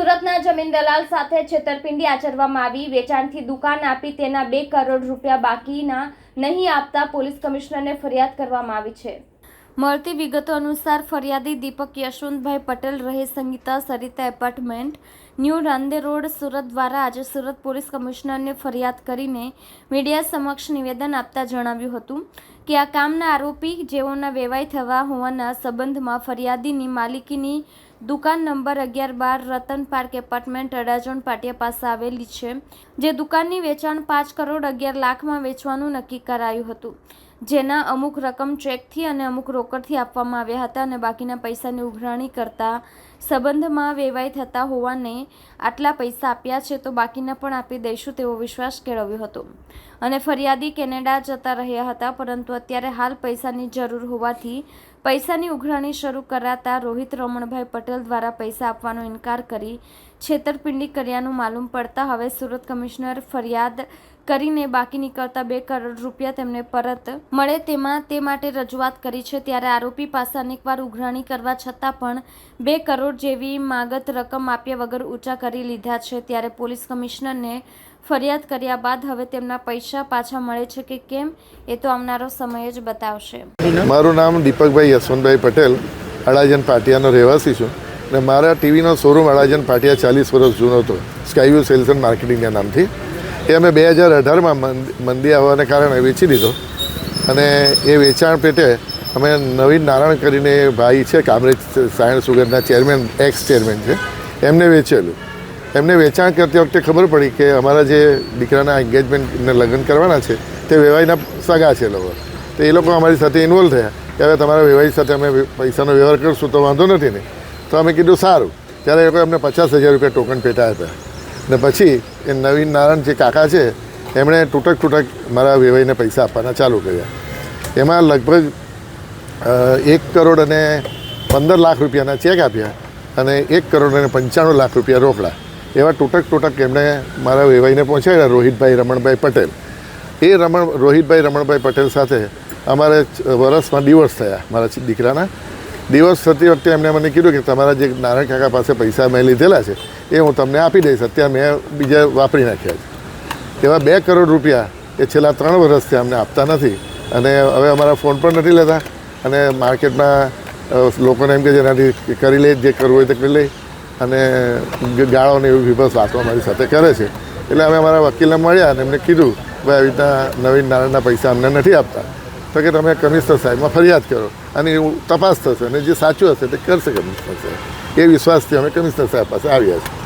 સુરતના જમીન દલાલ સાથે છેતરપિંડી આચરવામાં આવી. વેચાણથી દુકાન આપી તેના બે કરોડ રૂપિયા બાકીના નહીં આપતા પોલીસ કમિશનરને ફરિયાદ કરવામાં આવી છે. મળતી વિગતો અનુસાર ફરિયાદી દીપક યશવંતભાઈ પટેલ રહે Sangeeta Sarita apartment, new Rander road, Surat દ્વારા આજે સુરત પોલીસ કમિશનરને ફરિયાદ કરીને મીડિયા સમક્ષ નિવેદન આપતા જણાવ્યું હતું કે આ કામના આરોપી જેઓના વેવાઈ થવા હોવાના સંબંધમાં ફરિયાદીની માલિકીની દુકાન નંબર અગિયાર બાર રતન પાર્ક એપાર્ટમેન્ટ અડાજણ પાટિયા પાસે આવેલી છે, જે દુકાનની વેચાણ પાંચ કરોડ અગિયાર લાખમાં વેચવાનું નક્કી કરાયું હતું. જેના અમુક રકમ ચેકથી અને અમુક રોકડથી આપવામાં આવ્યા હતા અને બાકીના પૈસાની ઉઘરાણી કરતા સંબંધમાં વેવાઈ થતા હોવાને આટલા પૈસા આપ્યા છે તો બાકીના પણ આપી દઈશું તેવો વિશ્વાસ કેળવ્યો હતો. અને ફરિયાદી કેનેડા જતા રહ્યા હતા, પરંતુ અત્યારે હાલ પૈસાની જરૂર હોવાથી પૈસાની ઉઘરાણી શરૂ કરાતા રોહિત રમણભાઈ પટેલ દ્વારા પૈસા આપવાનો ઇનકાર કરી છેતરપિંડી કર્યાનું માલુમ પડતા હવે સુરત કમિશનર ફરિયાદ કરીને બાકી નીકળતા બે કરોડ રૂપિયા તેમને પરત મળે તેમાં તે માટે રજૂઆત કરી છે ત્યારે આરોપી પાસે અનેકવાર ઉઘરાણી કરવા છતાં પણ બે કરોડ જેવી માગત રકમ આપ્યા વગર ઊંચા કરી લીધા છે. ત્યારે પોલીસ કમિશનરને ફરિયાદ કર્યા બાદ હવે તેમના પૈસા પાછા મળે છે કે કેમ એ તો આવનારો સમય જ બતાવશે. મારું નામ દીપકભાઈ યશવંતભાઈ પટેલ અડાજન પાટિયાનો રહેવાસી છું અને મારા ટીવીનો શોરૂમ અડાજન પાટિયા ચાલીસ વર્ષ જૂનો હતો, સ્કાયવ્યુ સેલ્સ એન્ડ માર્કેટિંગના નામથી. એ અમે બે હજાર અઢારમાં મંદી આવવાને કારણે વેચી દીધો. અને એ વેચાણ પેટે અમે નવીન નારાયણ કરીને ભાઈ છે, કામરેજ સાયન્સ સુગરના ચેરમેન એક્સ ચેરમેન છે, એમને વેચેલું. એમને વેચાણ કરતી વખતે ખબર પડી કે અમારા જે દીકરાના એન્ગેજમેન્ટને લગ્ન કરવાના છે, તે વેવાઈના સગા છે લોકો. તો એ લોકો અમારી સાથે ઇન્વોલ્વ થયા કે હવે તમારા વેવાઈ સાથે અમે પૈસાનો વ્યવહાર કરશું તો વાંધો નથી ને. તો અમે કીધું સારું. ત્યારે એ લોકો અમને પચાસ હજાર રૂપિયા ટોકન પેટા આપ્યા ને પછી એ નવીન નારાયણ જે કાકા છે, એમણે તૂટક તૂટક મારા વેવાઈને પૈસા આપવાના ચાલુ કર્યા. એમાં લગભગ એક કરોડ અને પંદર લાખ રૂપિયાના ચેક આપ્યા અને એક કરોડ અને પંચાણું લાખ રૂપિયા રોકડા. એવા તૂટક તૂટક એમણે મારા વેવાઈને પહોંચાડ્યા, રોહિતભાઈ રમણભાઈ પટેલ. એ રમણ, રોહિતભાઈ રમણભાઈ પટેલ સાથે અમારે વરસમાં ડિવોર્સ થયા, મારા દીકરાના. ડિવોર્સ થતી વખતે એમણે મને કીધું કે તમારા જે નારાયણ કાકા પાસે પૈસા મેં લીધેલા છે, એ હું તમને આપી દઈશ. અત્યારે મેં બીજા વાપરી નાખ્યા છે. એવા બે કરોડ રૂપિયા એ છેલ્લા ત્રણ વર્ષથી અમને આપતા નથી. અને હવે અમારા ફોન પણ નથી લેતા. અને માર્કેટમાં લોકોને એમ કે જેનાથી કરી લે, જે કરવું હોય તે કરી લે. અને ગાળો ને એવી વિભસ વાતો અમારી સાથે કરે છે. એટલે અમે અમારા વકીલને મળ્યા અને એમને કીધું, ભાઈ, આવી રીતના નવીન નારાયણના પૈસા અમને નથી આપતા. તો કે, તમે કમિશનર સાહેબમાં ફરિયાદ કરો. અને એવું તપાસ થશે અને જે સાચું હશે તે કરશે કમિશનર સાહેબ. એ વિશ્વાસથી અમે કમિશનર સાહેબ પાસે આવ્યા છીએ.